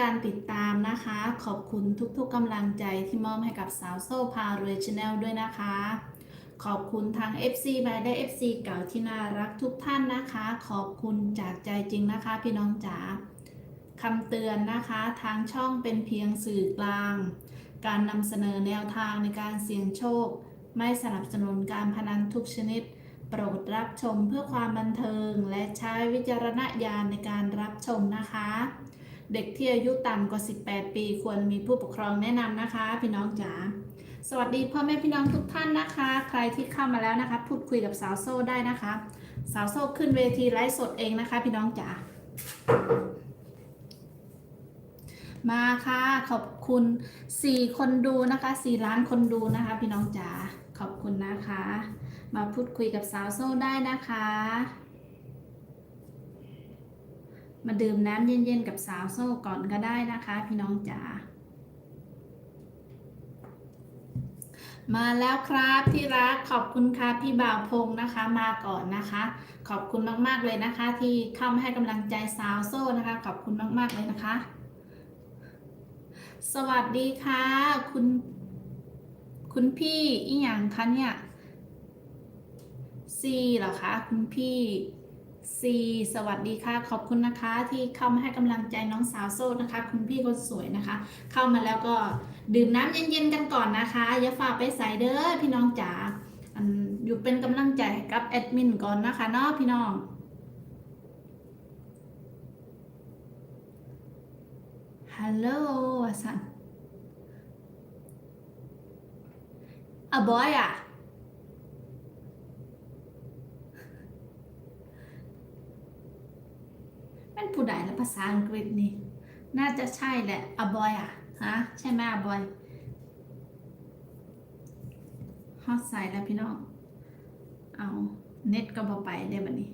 การติดตามนะคะ ขอบคุณทุกๆกำลังใจที่มอบให้กับสาวโซ่พารวยชาแนลด้วยนะคะ ขอบคุณทาง FC บายได้ FC เก่าที่น่ารักทุกท่านนะคะ ขอบคุณจากใจจริงนะคะ พี่น้องจ๋าคำเตือนนะคะ ทางช่องเป็นเพียงสื่อกลาง การนำเสนอแนวทางในการเสี่ยงโชค ไม่สนับสนุนการพนันทุกชนิด โปรดรับชมเพื่อความบันเทิง และใช้วิจารณญาณในการรับชมนะคะ เด็กที่อายุต่ำกว่า 18 ปี ควรมีผู้ปกครองแนะนำนะคะ พี่น้องจ๋าสวัสดีพ่อแม่พี่น้องทุกท่านนะคะ ใครที่เข้ามาแล้วนะคะ พูดคุยกับสาวโซ่ได้นะคะ สาวโซ่ขึ้นเวทีไลฟ์สดเองนะคะ พี่น้องจ๋ามาค่ะ ขอบคุณ 4 คนดูนะคะ 4 ล้านคนดูนะคะ พี่น้องจ๋าขอบคุณนะคะ มาพูดคุยกับสาวโซ่ได้นะคะ มาดื่มน้ำเย็นๆกับสาวโซ่ก่อนก็ได้นะคะ พี่น้องจ๋ามาแล้วครับที่รักขอบคุณค่ะพี่บ่าวพงนะคะมาก่อนนะคะ ขอบคุณมากๆเลยนะคะ ที่เข้ามาให้กำลังใจสาวโซ่นะคะ ขอบคุณมากๆเลยนะคะ สวัสดีค่ะ คุณ คุณพี่อีหยังคะเนี่ยซีเหรอคะคุณพี่ ซีสวัสดีค่ะ ขอบคุณนะคะที่เข้ามาให้กำลังใจน้องสาวโซ่นะคะ คุณพี่คนสวยนะคะ เข้ามาแล้วก็ดื่มน้ำเย็นๆกันก่อนนะคะ อย่าฝาไปใส่เด้อพี่น้องจ๋าอยู่เป็นกำลังใจกับแอดมินก่อนนะคะเนาะพี่น้องฮัลโหลสันอะบอยอะมันผู้ใดละ ภาษาอังกฤษนี่ น่าจะใช่แหละอบอยอะฮะใช่ไหมอบอยฮอตใส่แล้วพี่น้อง เอาเน็ตก็บอไปได้บัดนี้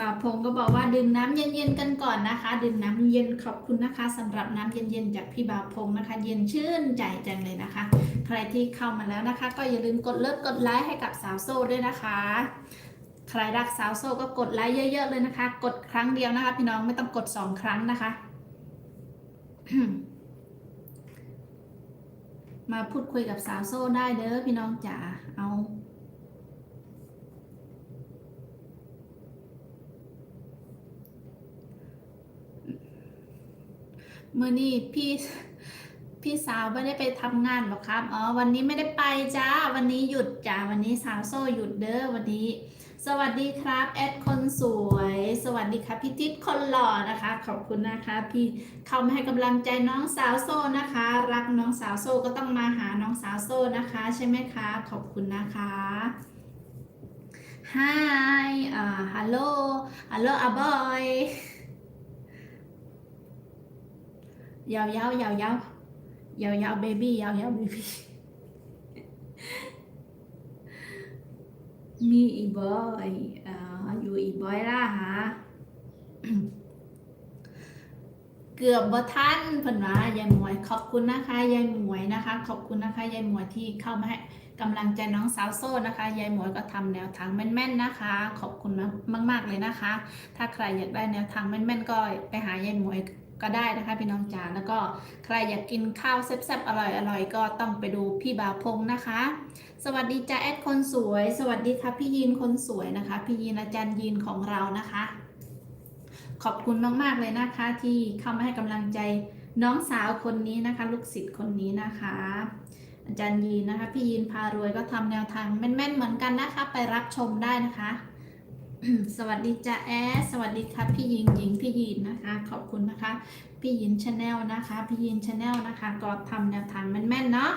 บ่าวพงก็บอกว่าดื่มน้ำเย็นๆกันก่อนนะคะ ดื่มน้ำเย็นขอบคุณนะคะสำหรับน้ำเย็นๆจากพี่บ่าวพงนะคะ เย็นชื่นใจจังเลยนะคะ ใครที่เข้ามาแล้วนะคะ ก็อย่าลืมกดเลิฟกดไลค์ให้กับสาวโซ่ด้วยนะคะ ใครรักสาวโซ่ก็กดไลค์เยอะ ๆ เลยนะคะ กดครั้งเดียวนะคะ พี่น้องไม่ต้องกดสองครั้งนะคะ มาพูดคุยกับสาวโซ่ได้เด้อพี่น้องจ๋าเอามื่อนี้พี่พี่สาวไม่ได้ไปทำงานหรอครับ อ๋อ วันนี้ไม่ได้ไปจ้า วันนี้หยุดจ้า วันนี้สาวโซ่หยุดเด้อ วันนี้ สวัสดีครับแอดคนสวย สวัสดีครับพี่จิ๊ดคนหล่อนะคะ ขอบคุณนะคะพี่เข้ามาให้กำลังใจน้องสาวโซ่นะคะ รักน้องสาวโซ่ก็ต้องมาหาน้องสาวโซ่นะคะ ใช่ไหมคะ ขอบคุณนะคะ Hi อ่า Hello Hello อาบอยยาวยาวยาวยาวยาวยาวเบบี้ยาวยาวเบบี้ มีอีบอยอ่ออยู่อีบอยล่ะฮะเกือบบ่ทันเพิ่นว่ายายหมวยขอบคุณนะคะยายหมวยนะคะ ขอบคุณนะคะยายหมวยที่เข้ามาให้กำลังใจน้องสาวโซ่นะคะยายหมวยก็ทำแนวทางแม่นๆนะคะ ขอบคุณมากๆเลยนะคะ ถ้าใครอยากได้แนวทางแม่นๆก็ไปหายายหมวย ก็ได้นะคะพี่น้องจ๋าแล้วก็ใครอยากกินข้าวแซ่บๆอร่อยๆก็ต้องไปดูพี่บาพงนะคะ สวัสดีจ้าแอดคนสวย สวัสดีค่ะพี่ยีนคนสวยนะคะ พี่ยีนอาจารย์ยีนของเรานะคะ ขอบคุณมากๆเลยนะคะ ที่เข้ามาให้กำลังใจน้องสาวคนนี้นะคะ ลูกศิษย์คนนี้นะคะ อาจารย์ยีนนะคะ พี่ยีนพารวยก็ทำแนวทางแม่นๆเหมือนกันนะคะ ไปรับชมได้นะคะ สวัสดีจ้าแอดสวัสดีครับพี่ยิงหญิงพี่ยีนนะคะ ขอบคุณนะคะ พี่ยินชาแนลนะคะ พี่ยินชาแนลนะคะ ก็ทำแนวทางแม่นๆเนาะ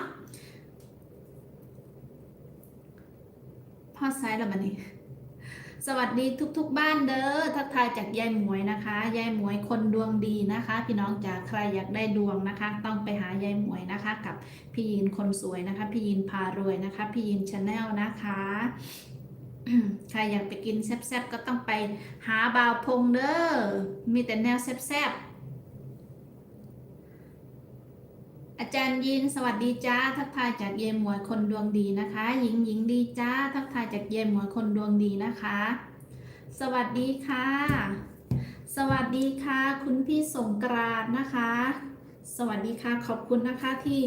พ่อไซส์แล้วบันนี้ สวัสดีทุก ๆ บ้านเด้อทักทายจากยายหมวยนะคะยายหมวยคนดวงดีนะคะ พี่น้องจากใครอยากได้ดวงนะคะ ต้องไปหายายหมวยนะคะ กับพี่ยินคนสวยนะคะ พี่ยินพารวยนะคะ พี่ยินชาแนลนะคะ ใครอยากไปกินแซ่บๆก็ต้องไปหาบ่าวพงเด้อมีแต่แนวแซ่บๆอาจารย์ยินสวัสดีจ้าทักทายจากเยมหมวยคนดวงดีนะคะหญิงหญิงดีจ้าทักทายจากเยมหมวยคนดวงดีนะคะ สวัสดีค่ะ สวัสดีค่ะ คุณพี่สงกรานนะคะ สวัสดีค่ะขอบคุณนะคะที่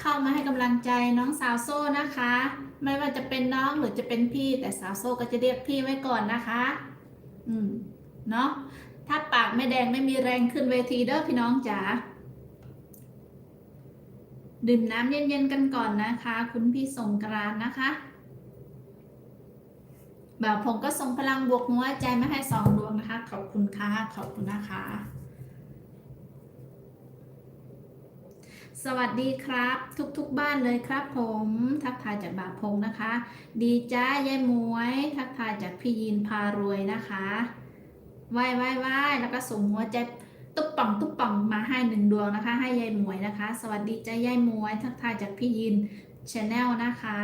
เข้ามาให้กำลังใจน้องสาวโซ่นะคะ ไม่ว่าจะเป็นน้องหรือจะเป็นพี่ แต่สาวโซ่ก็จะเรียกพี่ไว้ก่อนนะคะ อืม เนาะถ้าปากไม่แดงไม่มีแรงขึ้นเวทีเด้อพี่น้องจ๋า ดื่มน้ำเย็นๆกันก่อนนะคะ คุณพี่สงกรานนะคะแบบผมก็ส่งพลังบวกหัวใจมาให้สองดวงนะคะ ขอบคุณค่ะ ขอบคุณนะคะ สวัสดีครับ ทุกๆบ้านเลยครับผม ทักทายจากบาพงนะคะ ดีจ้ายายมวย ทักทายจากพี่ยินพารวยนะคะไหว้ไหว้ไหว้แล้วก็ส่งหัวใจตุ๊บป่องตุ๊บป่องมาให้หนึ่งดวงนะคะ ให้ยายมวยนะคะ สวัสดีจ้ายายมวย ทักทายจากพี่ยินชาแนลนะคะ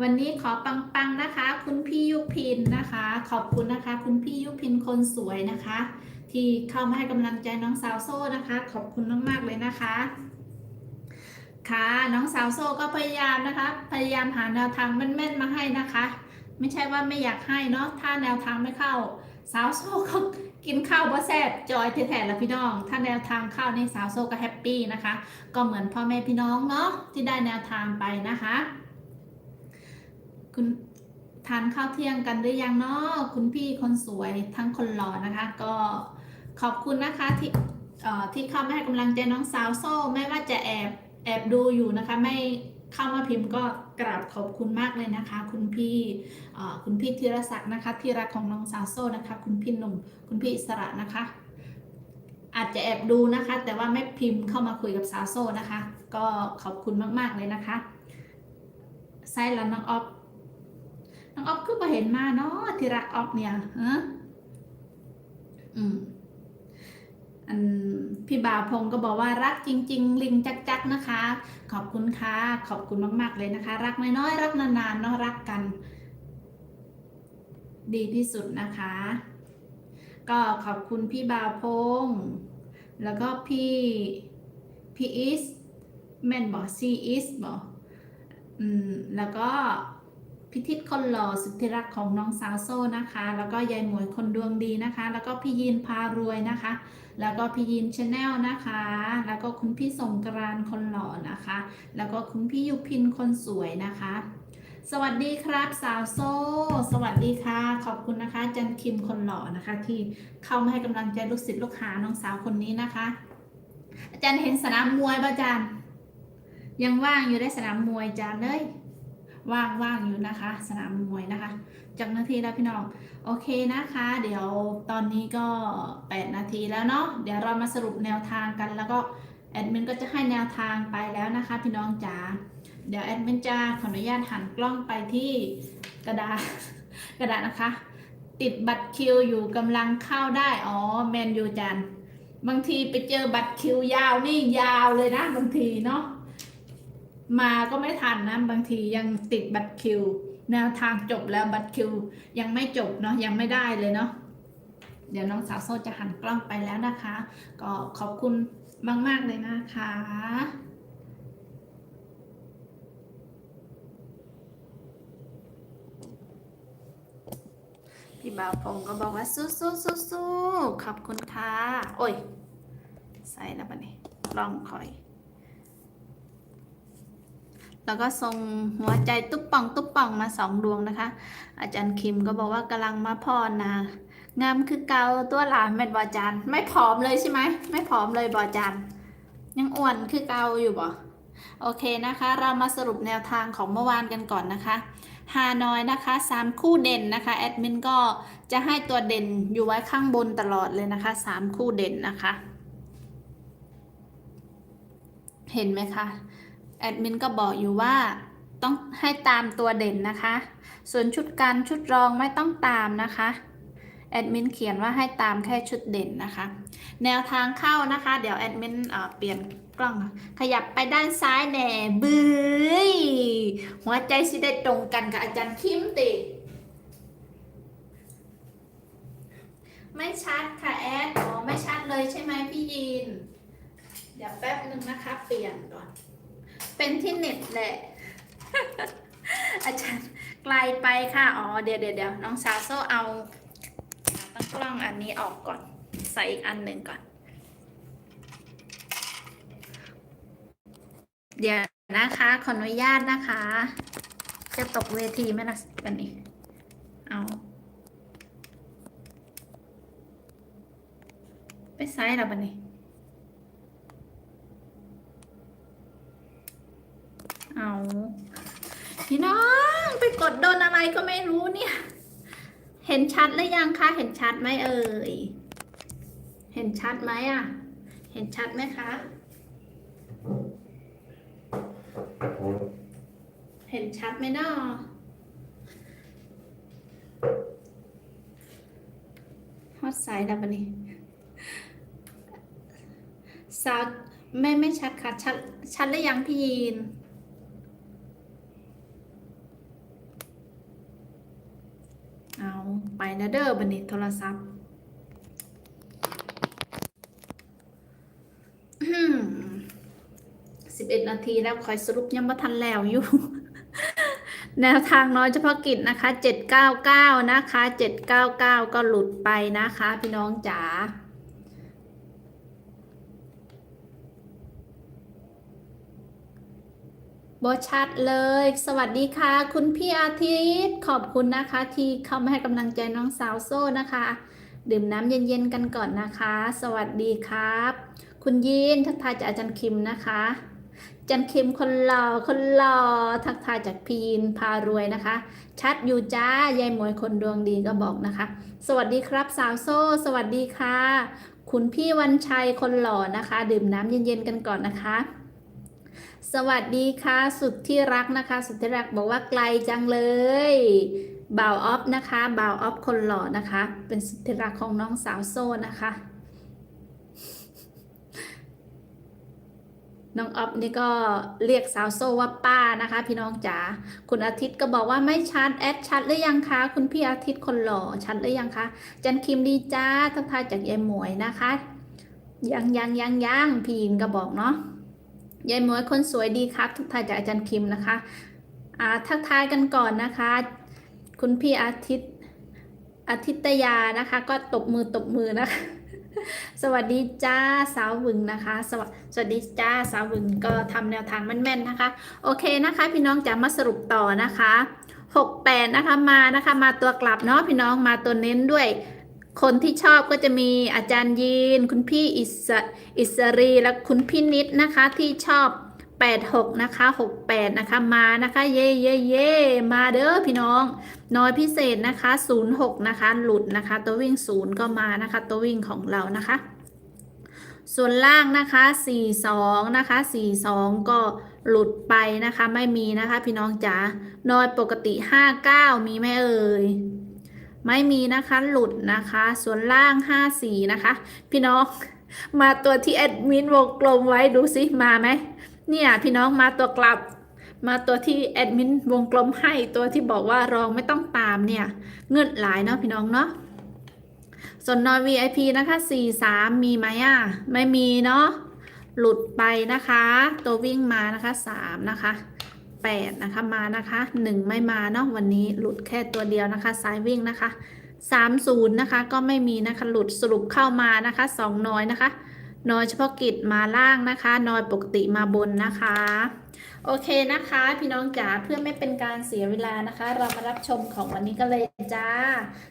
วันนี้ขอปังๆนะคะ คุณพี่ยุพินนะคะ ขอบคุณนะคะ คุณพี่ยุพินคนสวยนะคะ ที่เข้ามาให้กำลังใจน้องสาวโซ่นะคะ ขอบคุณมากๆเลยนะคะ ค่ะน้องสาวโซ่ก็พยายามนะคะ พยายามหาแนวทางแม่นๆมาให้นะคะ ไม่ใช่ว่าไม่อยากให้เนาะถ้าแนวทางไม่เข้า สาวโซ่ก็กินข้าวบ่แซ่บจอยแท้ๆละพี่น้อง ถ้าแนวทางเข้านี่สาวโซ่ก็แฮปปี้นะคะ ก็เหมือนพ่อแม่พี่น้องเนาะที่ได้แนวทางไปนะคะ คุณทานข้าวเที่ยงกันหรือยังเนาะคุณพี่คนสวยทั้งคนหล่อนะคะ ก็ขอบคุณนะคะที่เอ่อที่เข้ามาให้กำลังใจน้องสาวโซ่ไม่ว่าจะแอบ แอบดูอยู่นะคะ ไม่เข้ามาพิมพ์ก็กราบขอบคุณมากเลยนะคะ คุณพี่คุณพี่ธีรศักดิ์นะคะ ที่รักของน้องสาโซนะคะ คุณพี่หนุ่มคุณพี่อิสระนะคะ อาจจะแอบดูนะคะ แต่ว่าไม่พิมพ์เข้ามาคุยกับสาโซนะคะ ก็ขอบคุณมากๆเลยนะคะไซแล้วน้องออฟน้องออฟคือมาเห็นมาเนาะที่รักออฟเนี่ยฮะอืม อันพี่บ่าวพงศ์ก็บอกว่ารักจริง ๆ ลิงจักจักๆนะคะ ขอบคุณค่ะ ขอบคุณมาก ๆ เลยนะคะ รักน้อยๆรักนานๆเนาะรักกัน ดีที่สุดนะคะ ก็ขอบคุณพี่บ่าวพงศ์แล้วก็พี่พี่อิสแม่นบอกซีอิสบอกอืมแล้วก็พิทิศคนหล่อสุดที่รักของน้องสาวโซ่นะคะ แล้วก็ยายหมวยคนดวงดีนะคะ แล้วก็พี่ยินพารวยนะคะ แล้วก็พี่ยินชาแนลนะคะ แล้วก็คุณพี่สงกรานคนหล่อนะคะ แล้วก็คุณพี่ยุพินคนสวยนะคะ สวัสดีครับสาวโซ่สวัสดีค่ะ ขอบคุณนะคะ จันคิมคนหล่อนะคะ ที่เข้ามาให้กำลังใจลูกศิษย์ลูกหาน้องสาวคนนี้นะคะ อาจารย์เห็นสนามมวยป่ะอาจารย์ยังว่างอยู่ได้สนามมวยอาจารย์เลย ว่างว่างอยู่นะคะ สนามมวยนะคะจากนาทีแล้วพี่น้อง โอเคนะคะ เดี๋ยวตอนนี้ก็ 8 นาทีแล้วเนาะเดี๋ยวเรามาสรุปแนวทางกัน แล้วก็แอดมินก็จะให้แนวทางไปแล้วนะคะ พี่น้องจ๋าเดี๋ยวแอดมินจะขออนุญาตหันกล้องไปที่กระดาษกระดาษนะคะ ติดบัตรคิวอยู่กำลังเข้าได้อ๋อแมนยูจันบางทีไปเจอบัตรคิวยาวนี่ยาวเลยนะบางทีเนาะ มาก็ไม่ทันนะบางทียังติดบัตรคิว แนวทางจบแล้วบัตรคิว ยังไม่จบเนาะยังไม่ได้เลยเนาะเดี๋ยวน้องสาวโซ่จะหันกล้องไปแล้วนะคะ ก็ขอบคุณมาก ๆ เลยนะคะพี่บ่าวพงศ์ก็บอกว่าสู้สู้สู้สู้ขอบคุณค่ะ โอ้ย ใส่แล้วปะเนี่ยลองคอย แล้วก็ส่งหัวใจตุ๊บป่องตุ๊บป่องมาสองดวงนะคะ อาจารย์คิมก็บอกว่ากำลังมาพรนะงามคือเกาตัวหลานเป็นบอจานไม่ผอมเลยใช่ไหมไม่ผอมเลยบอจานยังอ้วนคือเกาอยู่บ่โอเคนะคะ เรามาสรุปแนวทางของเมื่อวานกันก่อนนะคะฮานอยนะคะสามคู่เด่นนะคะแอดมินก็จะให้ตัวเด่นอยู่ไว้ข้างบนตลอดเลยนะคะสามคู่เด่นนะคะ เห็นไหมคะ แอดมินก็บอกอยู่ว่าต้องให้ตามตัวเด่นนะคะ ส่วนชุดการชุดรองไม่ต้องตามนะคะแอดมินเขียนว่าให้ตามแค่ชุดเด่นนะคะ แนวทางเข้านะคะ เดี๋ยวแอดมินเปลี่ยนกล้อง ขยับไปด้านซ้ายแหน่บื้ยหัวใจสิได้ตรงกันกับอาจารย์คิมติ ไม่ชัดค่ะแอดอ๋อไม่ชัดเลยใช่ไหมพี่ยีนเดี๋ยวแป๊บนึงนะคะ เปลี่ยนก่อน เป็นที่เน็ตแหละ อาจารย์ไกลไปค่ะอ๋อเดี๋ยวเดี๋ยวเดี๋ยวน้องสาโซเอาตั้งกล้องอันนี้ออกก่อน ใส่อีกอันหนึ่งก่อน เดี๋ยวนะคะ ขออนุญาตนะคะ จะตกเวทีไหมล่ะกันนี้ เอาไปไซส์แล้วบันนี้ เอาพี่น้องไปกดโดนอะไรก็ไม่รู้เนี่ย เห็นชัดหรือยังคะ เห็นชัดไหมเอ่ย เห็นชัดไหมอะ เห็นชัดไหมคะ เห็นชัดไหมเนาะฮอตไซด์ดับบันนี้ซาวไม่ไม่ชัดค่ะ ชัดชัดหรือยังพี่ยีน เอา ไปนะเด้อบันนี้โทรศัพท์สิบเอ็ดนาทีแล้วคอยสรุปยังไม่ทันแล้วอยู่แนวทางน้อยเฉพาะกิจนะคะเจ็ดเก้าเก้านะคะเจ็ดเก้าเก้าก็หลุดไปนะคะ พี่น้องจ๋า บชัดเลย สวัสดีค่ะ คุณพี่อาทิตย์ ขอบคุณนะคะ ที่เข้ามาให้กำลังใจน้องสาวโซ่นะคะ ดื่มน้ำเย็นๆกันก่อนนะคะ สวัสดีครับ คุณยินทักทายจากอาจารย์คิมนะคะจันคิมคนหล่อคนหล่อทักทายจากพีนพารวยนะคะ ชัดอยู่จ้ายายหมวยคนดวงดีก็บอกนะคะ สวัสดีครับสาวโซ่ สวัสดีค่ะ คุณพี่วันชัยคนหล่อนะคะ ดื่มน้ำเย็นๆกันก่อนนะคะ สวัสดีค่ะ สุดที่รักนะคะ สุดที่รักบอกว่าไกลจังเลยบ่าวออฟนะคะบ่าวออฟคนหล่อนะคะ เป็นสุดที่รักของน้องสาวโซ่นะคะ น้องออฟนี่ก็เรียกสาวโซ่ว่าป้านะคะ พี่น้องจ๋าคุณอาทิตย์ก็บอกว่าไม่ชัดแอดชัดหรือยังคะคุณพี่อาทิตย์คนหล่อชัดหรือยังคะจันคิมดีจ้าทักทายจากยายหมวยนะคะ ยังยังยังยังพีนก็บอกเนาะ ยายหมวยคนสวยดีครับ ทักทายจากอาจารย์คิมนะคะอ่าทักทายกันก่อนนะคะ คุณพี่อาทิตย์อาทิตยานะคะ ก็ตบมือตบมือนะคะสวัสดีจ้าสาววึงนะคะสวัสวัสดีจ้าสาววึงก็ทำแนวทางแม่นๆนะคะ โอเคนะคะ พี่น้องจะมาสรุปต่อนะคะ 68 นะคะมานะคะ มาตัวกลับเนาะพี่น้องมาตัวเน้นด้วย คนที่ชอบก็จะมีอาจารย์ยีน คุณพี่อิสอิสรีและคุณพี่นิดนะคะที่ชอบ 86 นะคะ 68 นะคะมานะคะ เย่เย่เย่มาเด้อพี่น้อง น้อยพิเศษนะคะ 06 นะคะ หลุดนะคะ ตัววิ่ง 0 ก็มานะคะ ตัววิ่งของเรานะคะ ส่วนล่างนะคะ 42 นะคะ 42 ก็หลุดไปนะคะ ไม่มีนะคะ พี่น้องจ๋าน้อยปกติ 59 มีไหมเอ่ย ไม่มีนะคะหลุดนะคะ ส่วนล่าง 54 นะคะ พี่น้องมาตัวที่แอดมินวงกลมไว้ดูสิมาไหมเนี่ยพี่น้องมาตัวกลับ มาตัวที่แอดมินวงกลมให้ตัวที่บอกว่ารองไม่ต้องตามเนี่ย เงื่อนหลายเนาะพี่น้องเนาะส่วนนอน VIP นะคะ43 มีไหมอะ ไม่มีเนาะหลุดไปนะคะ ตัววิ่งมานะคะ 3 นะคะ 8 นะคะมานะคะ 1 ไม่มาเนาะวันนี้หลุดแค่ตัวเดียวนะคะ สายวิ่งนะคะ 30 นะคะ ก็ไม่มีนะคะหลุดสรุปเข้ามานะคะ 2 น้อยนะคะ น้อยเฉพาะกิจมาล่างนะคะ น้อยปกติมาบนนะคะ โอเคนะคะ พี่น้องจ๋าเพื่อไม่เป็นการเสียเวลานะคะ เรามารับชมของวันนี้กันเลยจ้า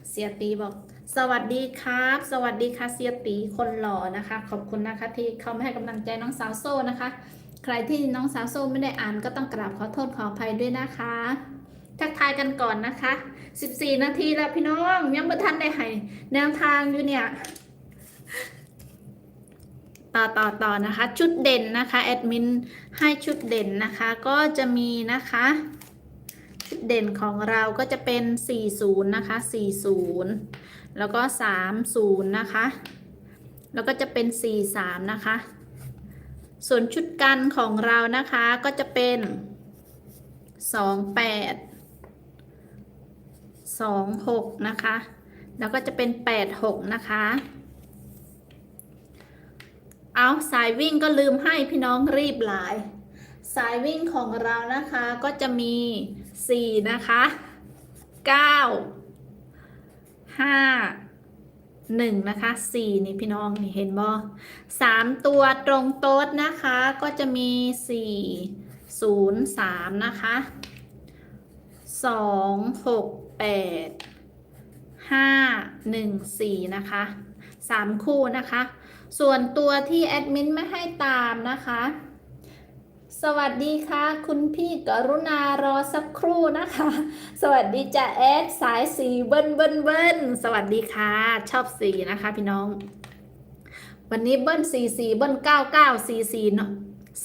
เสียตีบอกสวัสดีครับ สวัสดีค่ะเสียตีคนหล่อนะคะ ขอบคุณนะคะที่เข้ามาให้กำลังใจน้องสาวโซ่นะคะ ใครที่น้องสาวโซ่ไม่ได้อ่านก็ต้องกราบขอโทษขออภัยด้วยนะคะ ทักทายกันก่อนนะคะ 14 นาทีแล้วพี่น้องยังไม่ทันได้ให้แนวทางอยู่เนี่ย ต่อต่อต่อนะคะ ชุดเด่นนะคะแอดมินให้ชุดเด่นนะคะก็จะมีนะคะชุดเด่นของเราก็จะเป็น 40 นะคะ 40 แล้วก็ 30 นะคะ แล้วก็จะเป็น 43 นะคะ ส่วนชุดกันของเรานะคะก็จะเป็น28 26นะคะ แล้วก็จะเป็น86นะคะ เอาสายวิ่งก็ลืมให้พี่น้องรีบหลาย สายวิ่งของเรานะคะก็จะมี4นะคะ9 5ห หนึ่งนะคะสี่นี่พี่น้องนี่เห็นบ่สามตัวตรงโต๊ดนะคะ ก็จะมีสี่ศูนย์สามนะคะสองหกแปดห้าหนึ่งสี่นะคะสามคู่นะคะ ส่วนตัวที่แอดมินไม่ให้ตามนะคะ สวัสดีค่ะ คุณพี่กรุณารอสักครู่นะคะ สวัสดีจ้ะแอดสายสีเบิ้ลเบิ้ลเบิ้ลสวัสดีค่ะ ชอบสีนะคะพี่น้อง วันนี้เบิ้ลสีสีเบิ้ลเก้าเก้าสีสีเนาะ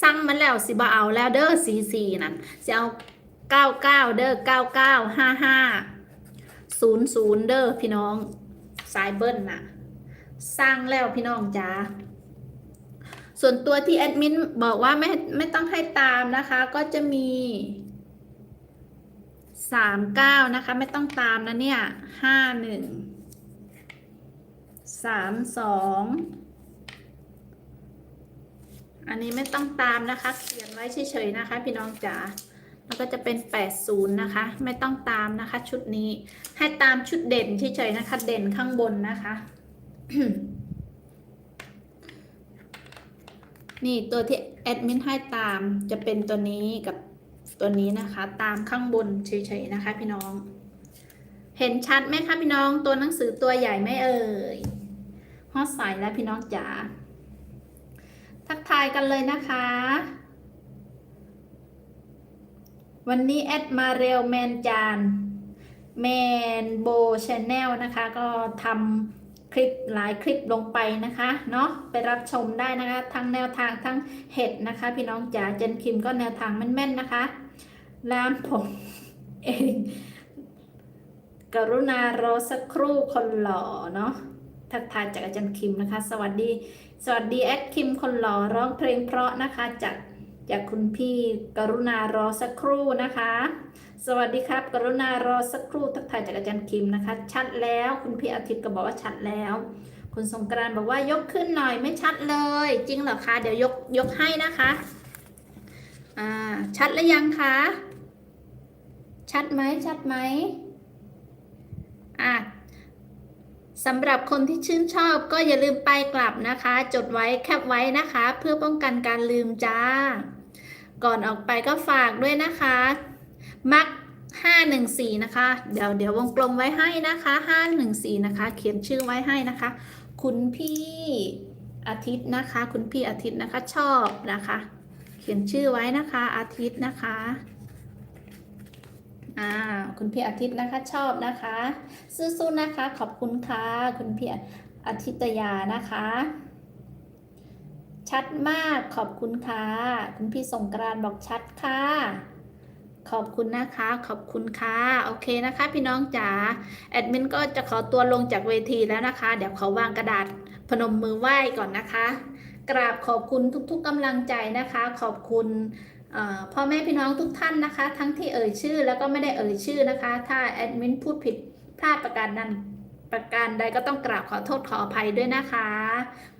สั่งมันแล้วสิบ่เอาแล้วเด้อสีสีนั่นจะเอาเก้าเก้าเด้อเก้าเก้าห้าห้าศูนย์ศูนย์เด้อพี่น้อง สายเบิ้ลน่ะ สร้างแล้วพี่น้องจ้า ส่วนตัวที่แอดมินบอกว่าไม่ไม่ต้องให้ตามนะคะ ก็จะมีสามเก้านะคะ ไม่ต้องตามนะเนี่ยห้าหนึ่งสามสองอันนี้ไม่ต้องตามนะคะ เขียนไว้เฉยๆนะคะ พี่น้องจ๋าแล้วก็จะเป็น 80 นะคะ ไม่ต้องตามนะคะ ชุดนี้ให้ตามชุดเด่นเฉยๆนะคะ เด่นข้างบนนะคะ นี่ตัวที่แอดมินให้ตามจะเป็นตัวนี้กับตัวนี้นะคะ ตามข้างบนเฉยๆนะคะ พี่น้อง เห็นชัดไหมคะพี่น้องตัวหนังสือตัวใหญ่ไหม่เอ่ยฮอตใสแล้วพี่น้องจ๋าทักทายกันเลยนะคะ วันนี้แอดมาเร็วแมนจานแมนโบชแนลนะคะ ก็ทำ คลิปหลายคลิปลงไปนะคะเนาะไปรับชมได้นะคะทั้งแนวทางทั้งเห็ดนะคะ พี่น้องจ๋าเจนคิมก็แนวทางแม่นๆนะคะแล้วผมเอง กรุณารอสักครู่คนหล่อเนาะทักทายจากอาจารย์คิมนะคะ สวัสดี สวัสดีแอดคิมคนหล่อร้องเพลงเพราะนะคะจาก จากคุณพี่กรุณารอสักครู่นะคะ สวัสดีครับ กรุณารอสักครู่ทักทายจากอาจารย์คิมนะคะ ชัดแล้วคุณพี่อาทิตย์ก็บอกว่าชัดแล้ว คุณสงกรานบอกว่ายกขึ้นหน่อยไม่ชัดเลย จริงเหรอคะเดี๋ยวยกยกให้นะคะอ่าชัดแล้วยังคะชัดไหมชัดไหมอะสำหรับคนที่ชื่นชอบก็อย่าลืมไปกลับนะคะ จดไว้แคปไว้นะคะ เพื่อป้องกันการลืมจ้า ก่อนออกไปก็ฝากด้วยนะคะ มัก514นะคะ เดี๋ยวเดี๋ยววงกลมไว้ให้นะคะ514นะคะ เขียนชื่อไว้ให้นะคะ คุณพี่อาทิตย์นะคะ คุณพี่อาทิตย์นะคะชอบนะคะ เขียนชื่อไว้นะคะ อาทิตย์นะคะอ่าคุณพี่อาทิตย์นะคะชอบนะคะสู้ๆนะคะ ขอบคุณค่ะ คุณพี่อาทิตยานะคะ ชัดมากขอบคุณค่ะ คุณพี่สงกรานบอกชัดค่ะ ขอบคุณนะคะ ขอบคุณค่ะ โอเคนะคะ พี่น้องจ๋าแอดมินก็จะขอตัวลงจากเวทีแล้วนะคะ เดี๋ยวขอวางกระดาษพนมมือไหว้ก่อนนะคะ กราบขอบคุณทุกๆกำลังใจนะคะ ขอบคุณพ่อแม่พี่น้องทุกท่านนะคะ ทั้งที่เอ่ยชื่อแล้วก็ไม่ได้เอ่ยชื่อนะคะ ถ้าแอดมินพูดผิดพลาดประการนั้น ประการใดก็ต้องกราบขอโทษขออภัยด้วยนะคะ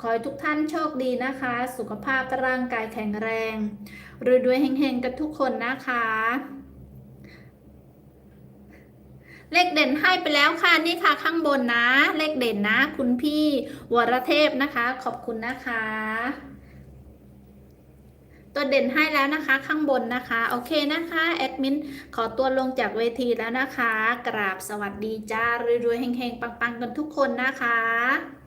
ขอให้ทุกท่านโชคดีนะคะ สุขภาพร่างกายแข็งแรงรวยๆเฮงๆ กันทุกคนนะคะ เลขเด่นให้ไปแล้วค่ะนี่ค่ะข้างบนนะ เลขเด่นนะ คุณพี่วรเทพนะคะ ขอบคุณนะคะ ตัวเด่นให้แล้วนะคะข้างบนนะคะ โอเคนะคะแอดมินขอตัวลงจากเวทีแล้วนะคะ กราบสวัสดีจ้ารวยๆเฮงๆ ปังๆ กันทุกคนนะคะ